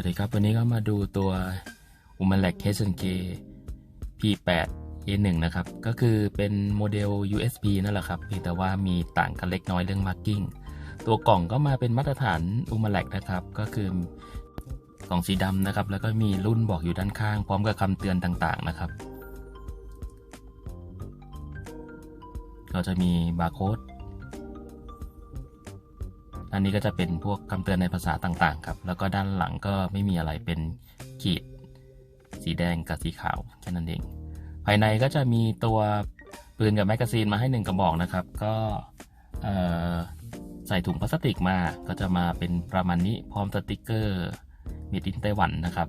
วัสดีครับวันนี้ก็มาดูตัวอุม a เล็ก h n k P8 A1 นะครับ ก็คือเป็นโมเดล USB นั่นแหละครับเพียงแต่ว่ามีต่างกันเล็กน้อยเรื่อง marking ตัวกล่องก็มาเป็นมาตรฐานอุม a เล็กนะครับ ก็คือกล่องสีดำนะครับ แล้วก็มีรุ่นบอกอยู่ด้านข้าง พร้อมกับคำเตือนต่างๆนะครับ ก็จะมีบาร์โค้ด อันนี้ก็จะเป็นพวกคำเตือนในภาษาต่างๆ ครับ แล้วก็ด้านหลังก็ไม่มีอะไรเป็นขีด สีแดงกับสีขาวแค่นั้นเอง ภายในก็จะมีตัวปืนกับแมกกาซีนมาให้หนึ่งกระบอกนะครับ ก็ใส่ถุงพลาสติกมา ก็จะมาเป็นประมาณนี้พร้อมสติกเกอร์มีดินไต้หวันนะครับ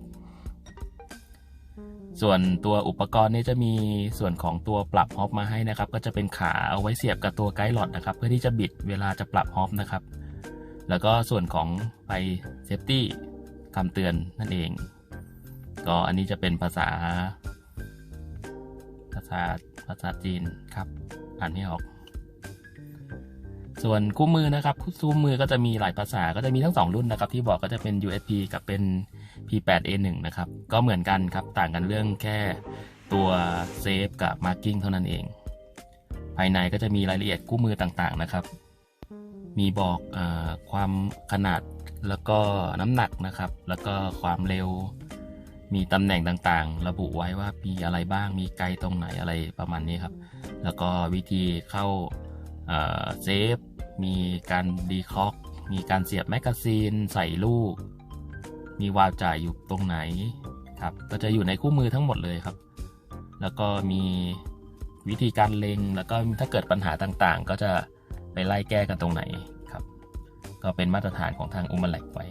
ส่วนตัวอุปกรณ์นี้จะมีส่วนของตัวปรับฮอปมาให้นะครับ ก็จะเป็นขาเอาไว้เสียบกับตัวไกด์หลอดนะครับ เพื่อที่จะบิดเวลาจะปรับฮอปนะครับ แล้วก็ส่วนของไปเซฟตี้คำเตือนนั่นเอง ก็อันนี้จะเป็นภาษา ภาษาภาษาจีนครับ อ่านไม่ออก ส่วนคู่มือนะครับคู่มือก็จะมีหลายภาษาก็จะมีทั้งสองรุ่นนะครับ ที่บอกก็จะเป็น USB กับเป็น P8A1 นะครับ ก็เหมือนกันครับ ต่างกันเรื่องแค่ตัวเซฟกับ Marking เท่านั้นเอง ภายในก็จะมีรายละเอียดคู่มือต่างๆนะครับ มีบอกอความขนาดแล้วก็น้ำหนักนะครับ แล้วก็ความเร็ว มีตำแหน่งต่างๆ ระบุไว้ว่ามีอะไรบ้าง มีไกลตรงไหนอะไรประมาณนี้ครับ แล้วก็วิธีเข้าเซฟ มีการดีคอกมีการเสียบแมกกาซีน ใส่ลูก มีวาล์วจ่ายอยู่ตรงไหนครับ ก็จะอยู่ในคู่มือทั้งหมดเลยครับ แล้วก็มีวิธีการเล็ง แล้วก็ถ้าเกิดปัญหาต่างๆ ก็จะ ไปไล่แก้กันตรงไหนครับ ก็เป็นมาตรฐานของทางอุมาแลกไว้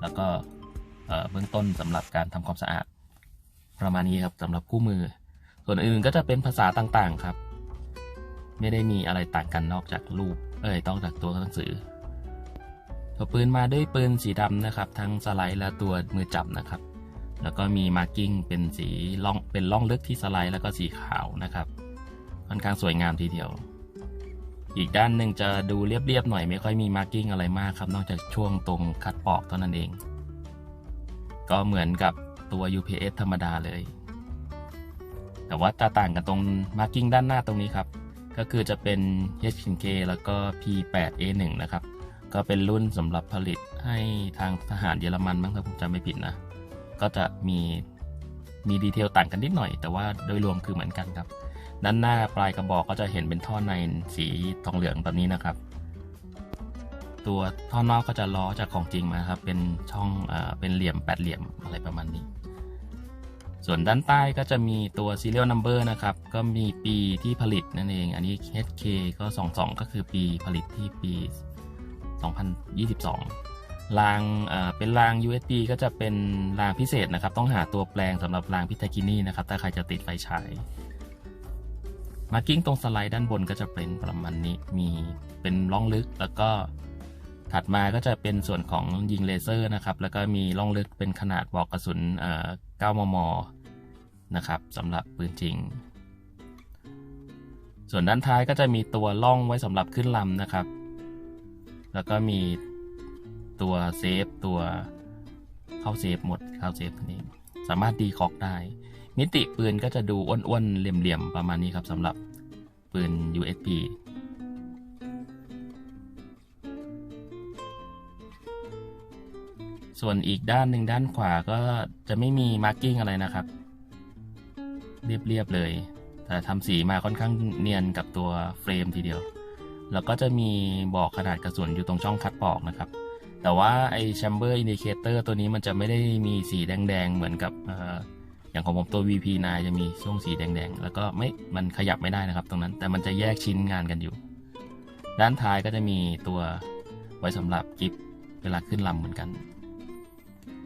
แล้วก็เบื้องต้นสำหรับการทำความสะอาด ประมาณนี้ครับสำหรับคู่มือ ส่วนอื่นก็จะเป็นภาษาต่างๆครับ ไม่ได้มีอะไรต่างกันนอกจากรูป เอ้ยต้องจากตัวหนังสือตัวปืนมาด้วยปืนสีดำนะครับ ทั้งสไลด์และตัวมือจับนะครับ แล้วก็มีมาร์กิ้งเป็นสีล่องเป็นล่องลึกที่สไลด์แล้วก็สีขาวนะครับค่อนข้างสวยงามทีเดียว อีกด้านหนึ่งจะดูเรียบๆหน่อยไม่ค่อยมีมาร์กิ้งอะไรมากครับ นอกจากช่วงตรงคัดปอกเท่านั้นเอง ก็เหมือนกับตัว UPS ธรรมดาเลย แต่ว่าจะต่างกันตรงมาร์กิ้งด้านหน้าตรงนี้ครับ ก็คือจะเป็น HK แล้วก็ P8A1 นะครับ ก็เป็นรุ่นสำหรับผลิตให้ทางทหารเยอรมันมั้งถ้าผมจำไม่ผิดนะ ก็จะมีมีดีเทลต่างกันนิดหน่อย แต่ว่าโดยรวมคือเหมือนกันครับ ด้านหน้าปลายกระบอกก็จะเห็นเป็นท่อในสีทองเหลืองแบบนี้นะครับ ตัวท่อนอกก็จะล้อจากของจริงมาครับ เป็นช่องอเป็นเหลี่ยมแปดเหลี่ยมอะไรประมาณนี้ ส่วนด้านใต้ก็จะมีตัว serial number นะครับ ก็มีปีที่ผลิตนั่นเอง อันนี้ HK ก็ 22 ก็คือปีผลิตที่ปี 2022รางเป็นราง USB ก็จะเป็นรางพิเศษนะครับ ต้องหาตัวแปลงสำหรับรางพิทากินี่นะครับ ถ้าใครจะติดไฟฉาย มาร์กิ้งตรงสไลด์ด้านบนก็จะเป็นประมาณนี้ มีเป็นล่องลึกแล้วก็ถัดมาก็จะเป็นส่วนของยิงเลเซอร์นะครับ แล้วก็มีล่องลึกเป็นขนาดบอกกระสุน9 มม นะครับสำหรับปืนจริง ส่วนด้านท้ายก็จะมีตัวล่องไว้สำหรับขึ้นลำนะครับ แล้วก็มีตัวเซฟตัวเข้าเซฟหมดเข้าเซฟนี้ สามารถดีคอกได้ มิติปืนก็จะดูอ้วนๆเหลี่ยมๆประมาณนี้ครับสำหรับปืน USB ส่วนอีกด้านหนึ่งด้านขวาก็จะไม่มีมาร์กิ้งอะไรนะครับ เรียบๆเลย แต่ทำสีมาค่อนข้างเนียนกับตัวเฟรมทีเดียว แล้วก็จะมีบอกขนาดกระสุนอยู่ตรงช่องคัดปอกนะครับ แต่ว่าไอแชมเบอร์อินดิเคเตอร์ตัวนี้มันจะไม่ได้มีสีแดงๆ เหมือนกับ อย่างของผมตัว VP9 จะมีช่วงสีแดงๆ แล้วก็ไม่ มันขยับไม่ได้นะครับตรงนั้น แต่มันจะแยกชิ้นงานกันอยู่ ด้านท้ายก็จะมีตัวไว้สำหรับกิฟเวลาขึ้นลำเหมือนกัน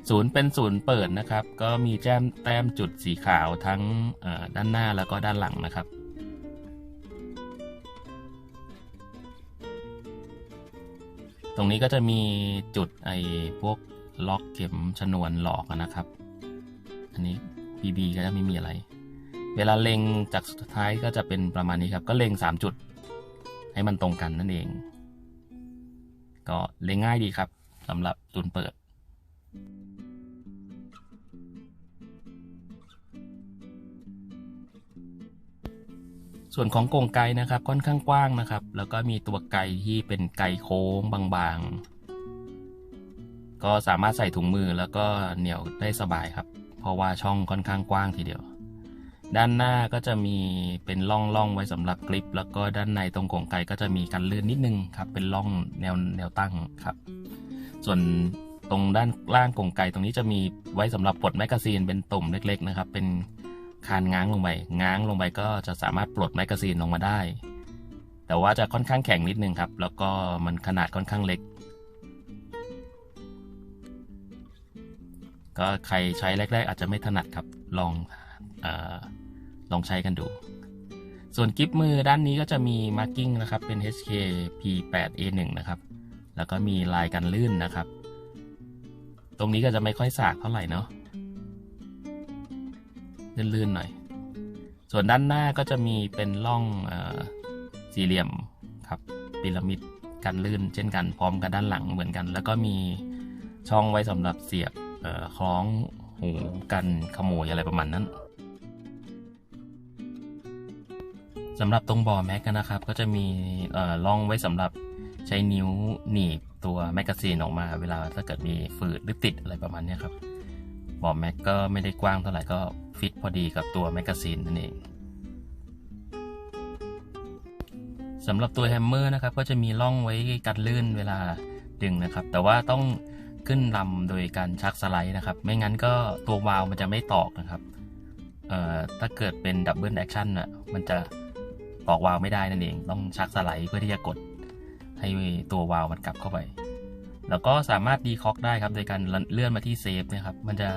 ศูนย์เป็นศูนย์เปิดนะครับ ก็มีแจ้มแต้มจุดสีขาวทั้งด้านหน้าแล้วก็ด้านหลังนะครับ ตรงนี้ก็จะมีจุดไอ้พวกล็อกเข็มชนวนหลอกนะครับ อันนี้ PB ก็จะไม่มีอะไร เวลาเล็งจากสุดท้ายก็จะเป็นประมาณนี้ครับ ก็เล็ง 3 จุด ให้มันตรงกันนั่นเอง ก็เล็งง่ายดีครับสำหรับตุนเปิดส่วนของกงไกนะครับค่อนข้างกว้างนะครับ แล้วก็มีตัวไก่ที่เป็นไก่โค้งบางๆ ก็สามารถใส่ถุงมือแล้วก็เหนี่ยวได้สบายครับ ราะว่าช่องค่อนข้างกว้างทีเดียว ด้านหน้าก็จะมีเป็นร่องๆไว้สำหรับกริป แล้วก็ด้านในตรงกรงไกก็จะมีกันลื่อนนิดนึงครับเป็นร่องแนวแนวตั้งครับ ส่วนตรงด้านล่างกรงไกตรงนี้จะมีไว้สำหรับปลดแมกกาซีนเป็นตุ่มเล็ก ๆ นะครับ เป็นคานง้างลงไปง้างลงไปก็จะสามารถปลดแมกกาซีนลงมาได้ แต่ว่าจะค่อนข้างแข็งนิดนึงครับ แล้วก็มันขนาดค่อนข้างเล็ก ก็ใครใช้แรก ๆ อาจจะไม่ถนัดครับ ลองอลองใช้กันดู ส่วนกิฟมือด้านนี้ก็จะมีมาร์กิ้งนะครับ เป็น HK P8A1 นะครับ แล้วก็มีลายกันลื่นนะครับ ตรงนี้ก็จะไม่ค่อยสากเท่าไหร่เนาะ ลื่นๆหน่อย ส่วนด้านหน้าก็จะมีเป็นร่องอสี่เหลี่ยมครับพีระมิดกันลื่น เช่นกัน พร้อมกับด้านหลังเหมือนกัน แล้วก็มีช่องไว้สำหรับเสียบ คล้องหูกันขโมยอะไรประมาณนั้นสำหรับตรงบ่อแม็กนะครับ ก็จะมีร่องไว้สำหรับใช้นิ้วหนีบตัวแมกกาซีนออกมาเวลาถ้าเกิดมีฝืดหรือติดอะไรประมาณนี้ครับบ่อแม็กก็ไม่ได้กว้างเท่าไหร่ก็ฟิตพอดีกับตัวแมกกาซีนนั่นเองสำหรับตัวแฮมเมอร์นะครับก็จะมีร่องไว้กันลื่นเวลาดึงนะครับ แต่ว่าต้อง ขึ้นลำโดยการชักสไลด์นะครับ ไม่งั้นก็ตัววาลมันจะไม่ตอกนะครับเอ่อถ้าเกิดเป็นดับเบิลแอคชั่นอะมันจะตอกวาลไม่ได้นั่นเอง ต้องชักสไลด์เพื่อที่จะกดให้ตัววาลมันกลับเข้าไป แล้วก็สามารถดีคอกได้ครับ โดยการเลื่อนมาที่เซฟนะครับ มันจะ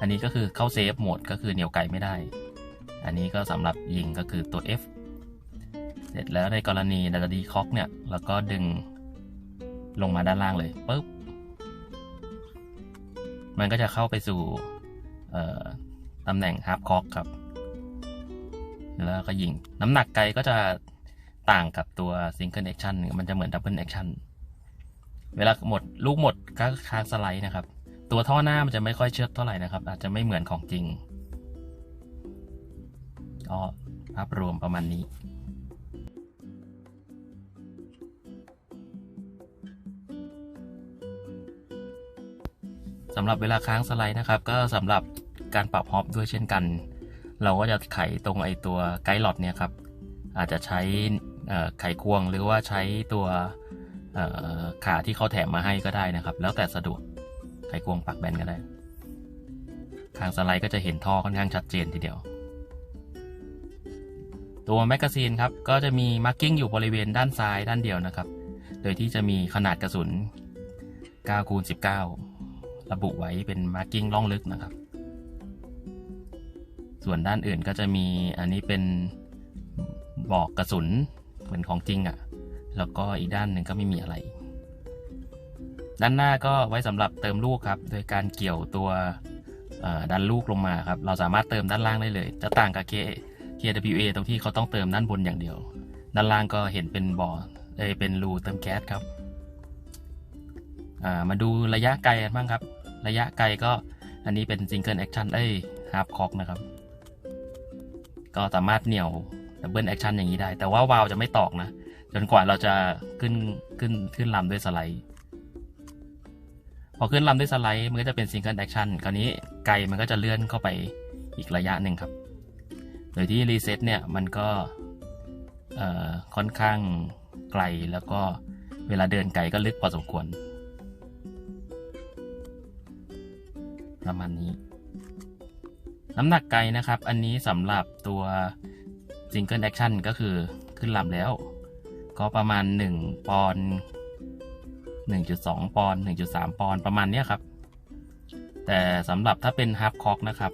อันนี้ก็คือเข้าเซฟโหมดก็คือเหนียวไกไม่ได้ อันนี้ก็สำหรับยิงก็คือตัว F เสร็จแล้วในกรณีดัตดีคอกเนี่ย แล้วก็ดึงลงมาด้านล่างเลยปุ๊บ มันก็จะเข้าไปสู่ตำแหน่งฮาร์ปคอกครับ แล้วก็ยิง น้ำหนักไกลก็จะต่างกับตัวซิงเกิลแอคชั่นมันจะเหมือนดับเบิลแอคชั่นเวลาหมดลูกหมดก็ค้างสไลด์นะครับ ตัวท่อหน้ามันจะไม่ค่อยเชือกเท่าไหร่นะครับ อาจจะไม่เหมือนของจริงก็ภาพรวมประมาณนี้ สำหรับเวลาค้างสไลด์นะครับ ก็สำหรับการปรับฮอปด้วยเช่นกัน เราก็จะไขตรงไอตัวไกด์หลอดเนี่ยครับ อาจจะใช้ไขควงหรือว่าใช้ตัวขาที่เขาแถมมาให้ก็ได้นะครับ แล้วแต่สะดวกไขควงปักแบนก็ได้ทางสไลด์ก็จะเห็นท่อค่อนข้างชัดเจนทีเดียว ตัวแมกกาซีนครับ ก็จะมีมาร์กิ้งอยู่บริเวณด้านซ้ายด้านเดียวนะครับ โดยที่จะมีขนาดกระสุน9คูณ19 ระบุไว้เป็นมาร์กิ้งล่องลึกนะครับ ส่วนด้านอื่นก็จะมีอันนี้เป็นบอกกระสุนเหมือนของจริงอะ่ะ แล้วก็อีกด้านหนึ่งก็ไม่มีอะไร ด้านหน้าก็ไว้สำหรับเติมลูกครับ โดยการเกี่ยวตัวดันลูกลงมาครับ เราสามารถเติมด้านล่างได้เลย จะต่างกับ K KWA ตรงที่เขาต้องเติมด้านบนอย่างเดียว ด้านล่างก็เห็นเป็นบ่อเอยเป็นรูเติมแก๊สครับ มาดูระยะไกลกันบ้างครับ ระยะไกลก็อันนี้เป็นซิงเกิลแอคชั่นเอ้ยฮาร์ปคอกนะครับ ก็สามารถเหนี่ยวดับเบิลแอคชั่นอย่างนี้ได้ แต่ว่าวาลจะไม่ตอกนะ จนกว่าเราจะขึ้นขึ้นขึ้นลำด้วยสไลด์ พอขึ้นลำด้วยสไลด์ มันก็จะเป็นซิงเกิลแอคชั่นคราวนี้ไกลมันก็จะเลื่อนเข้าไปอีกระยะหนึ่งครับ โดยที่รีเซ็ตเนี่ยมันก็ค่อนข้างไกลแล้วก็เวลาเดินไกลก็ลึกพอสมควร ประมาณนี้ น้ำหนักไกลนะครับ อันนี้สำหรับตัวซิงเกิลแอคชั่นก็คือขึ้นลำแล้ว ก็ประมาณ 1 ปอนด์1.2 ปอนด์1.3 ปอนด์ประมาณนี้ครับ แต่สำหรับถ้าเป็นฮาร์ปคอกนะครับ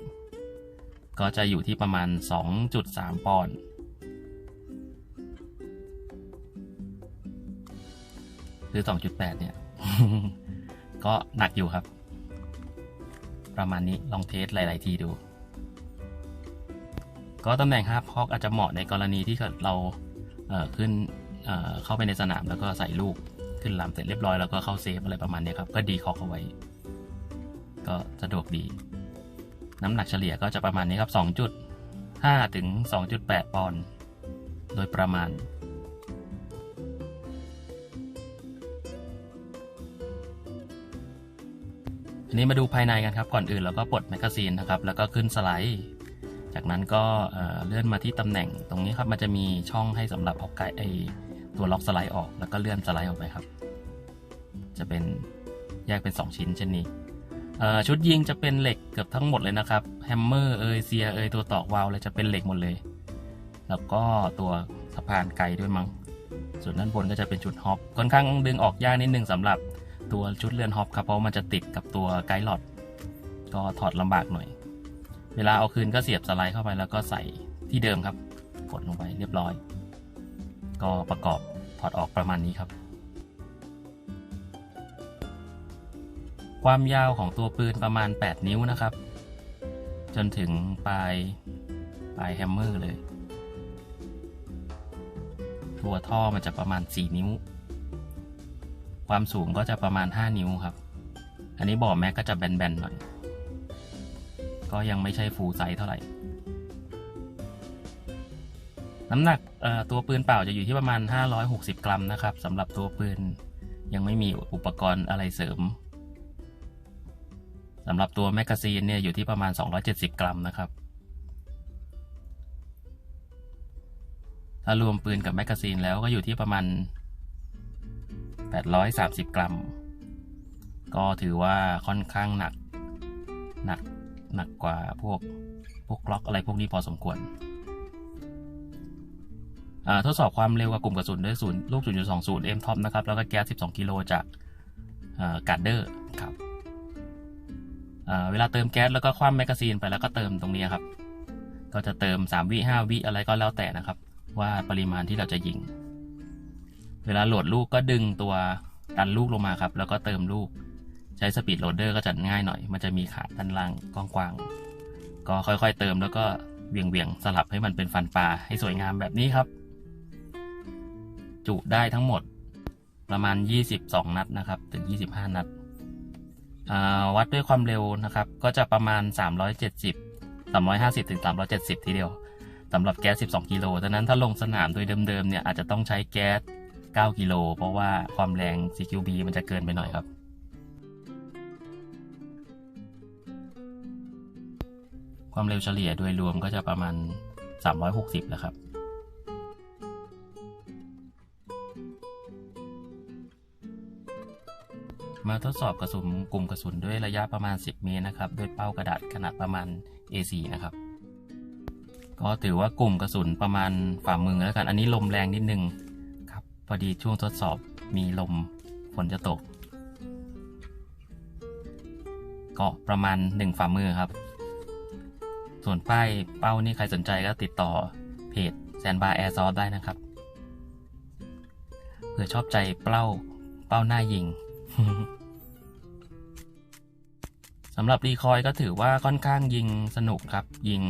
ก็จะอยู่ที่ประมาณ 2.3 ปอนด์หรือ 2.8 เนี่ย ก็หนักอยู่ครับ ประมาณนี้ลองเทสหลาย ๆ ทีดู ก็ตำแหน่งฮาร์ปคอกอาจจะเหมาะในกรณีที่เราเขึ้นเเข้าไปในสนามแล้วก็ใส่ลูกขึ้นลำเสร็จเรียบร้อยแล้วก็เข้าเซฟอะไรประมาณนี้ครับ ก็ดีคอกเอาไว้ ก็สะดวกดี น้ำหนักเฉลี่ยก็จะประมาณนี้ครับ2.5ถึง2.8 ปอนด์โดยประมาณ นี้มาดูภายในกันครับ ก่อนอื่นเราก็ปลดแมกกาซีนนะครับ แล้วก็ขึ้นสไลด์ จากนั้นก็เอ่อเลื่อนมาที่ตำแหน่งตรงนี้ครับ มันจะมีช่องให้สำหรับเอาไกไอตัวล็อกสไลด์ออก แล้วก็เลื่อนสไลด์ออกไปครับ จะเป็นแยกเป็น 2 ชิ้นเช่นนี้ชุดยิงจะเป็นเหล็กเกือบทั้งหมดเลยนะครับ แฮมเมอร์เอยเซียเอยตัวตอกวาล์วเลยจะเป็นเหล็กหมดเลย แล้วก็ตัวสะพานไกลด้วยมั้ง ส่วนด้านบนก็จะเป็นชุดฮอปค่อนข้างดึงออกยากนิดนึงสำหรับ ตัวชุดเลื่อนฮอปครับเพราะมันจะติดกับตัวไกด์หลอดก็ถอดลำบากหน่อย เวลาเอาคืนก็เสียบสไลด์เข้าไปแล้วก็ใส่ที่เดิมครับ กดลงไปเรียบร้อย ก็ประกอบถอดออกประมาณนี้ครับ ความยาวของตัวปืนประมาณ 8 นิ้วนะครับ จนถึงปลายปลายแฮมเมอร์เลย ตัวท่อมันจะประมาณ 4 นิ้ว ความสูงก็จะประมาณ 5 นิ้วครับ อันนี้บ่อแม็กก็จะแบนๆหน่อย ก็ยังไม่ใช่ฟูลไซส์เท่าไหร่ น้ำหนักตัวปืนเปล่าจะอยู่ที่ประมาณ 560 กรัมนะครับสำหรับตัวปืนยังไม่มีอุปกรณ์อะไรเสริมสำหรับตัวแมกกาซีนเนี่ยอยู่ที่ประมาณ 270 กรัมนะครับ ถ้ารวมปืนกับแมกกาซีนแล้วก็อยู่ที่ประมาณ 830 กรัม ก็ถือว่าค่อนข้างหนัก หนัก หนักกว่าพวก พวกล็อกอะไรพวกนี้พอสมควรอ่าทดสอบความเร็วกับกลุ่มกระสุนด้วยศูนย์ลูก 0.20 M top นะครับ แล้วก็แก๊ส 12 กิโลจากการ์เดอร์ครับอ่าเวลาเติมแก๊สแล้วก็คว่ำแมกกาซีนไปแล้วก็เติมตรงนี้ครับ ก็จะเติม 3 วิ 5 วิ อะไรก็แล้วแต่นะครับ ว่าปริมาณที่เราจะยิง เวลาโหลดลูกก็ดึงตัวดันลูกลงมาครับ แล้วก็เติมลูก ใช้สปีดโหลดเดอร์ก็จะง่ายหน่อย มันจะมีขาด้านล่างกว้างๆก็ค่อยๆเติมแล้วก็เวียงๆสลับให้มันเป็นฟันปลาให้สวยงามแบบนี้ครับ จุได้ทั้งหมดประมาณ 22 นัดนะครับ ถึง 25 นัดวัดด้วยความเร็วนะครับ ก็จะประมาณ 370 350 ถึง 370 ทีเดียวสำหรับแก๊ส 12 กิโลดังนั้นถ้าลงสนามโดยเดิมๆ เนี่ยอาจจะต้องใช้แก๊ส 9 กิโล เพราะว่าความแรง CQB มันจะเกินไปหน่อยครับ ความเร็วเฉลี่ยโดยรวมก็จะประมาณ 360แหละครับมาทดสอบกระสุนกลุ่มกระสุนด้วยระยะประมาณ 10 เมตรนะครับ ด้วยเป้ากระดาษขนาดประมาณ A4 นะครับ ก็ถือว่ากลุ่มกระสุนประมาณฝ่ามือแล้วกัน อันนี้ลมแรงนิดนึง พอดีช่วงทดสอบมีลมฝนจะตก ก็ประมาณ1ฝ่ามือครับ ส่วนป้ายเป้านี่ใครสนใจก็ติดต่อเพจแซนบาร์แอร์ซอฟได้นะครับเผื่อชอบใจเป้าเป้าหน้ายิงสำหรับรีคอยก็ถือว่าค่อนข้างยิงสนุกครับ ยิง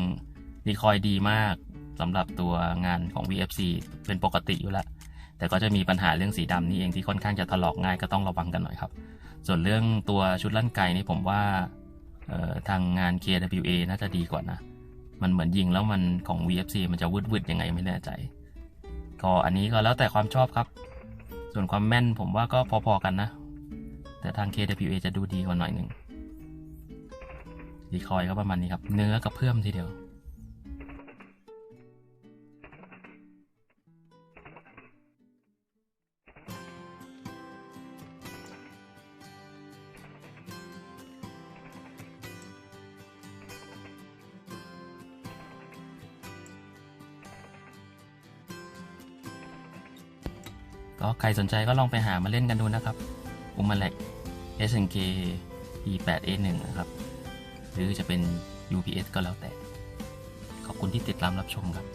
รีคอยดีมากสำหรับตัวงานของ VFC เป็นปกติอยู่แล้ว แต่ก็จะมีปัญหาเรื่องสีดำนี่เองที่ค่อนข้างจะถลอกง่ายก็ต้องระวังกันหน่อยครับ ส่วนเรื่องตัวชุดลั่นไกนี่ผมว่าทางงาน KWA น่าจะดีกว่านะ มันเหมือนยิงแล้วมันของ VFC มันจะวืดๆยังไงไม่แน่ใจ ก็อันนี้ก็แล้วแต่ความชอบครับ ส่วนความแม่นผมว่าก็พอๆกันนะ แต่ทาง KWA จะดูดีกว่าหน่อยหนึ่งดีคอยก็ประมาณนี้ครับ เนื้อกับเพื่อมทีเดียว ครสนใจก็ลองไปหามาเล่นกันดูนะครับอุมาเล็ก SNK E8A1 นะครับ หรือจะเป็น UPS ก็แล้วแต่ ขอบคุณที่ติดตามรับชมครับ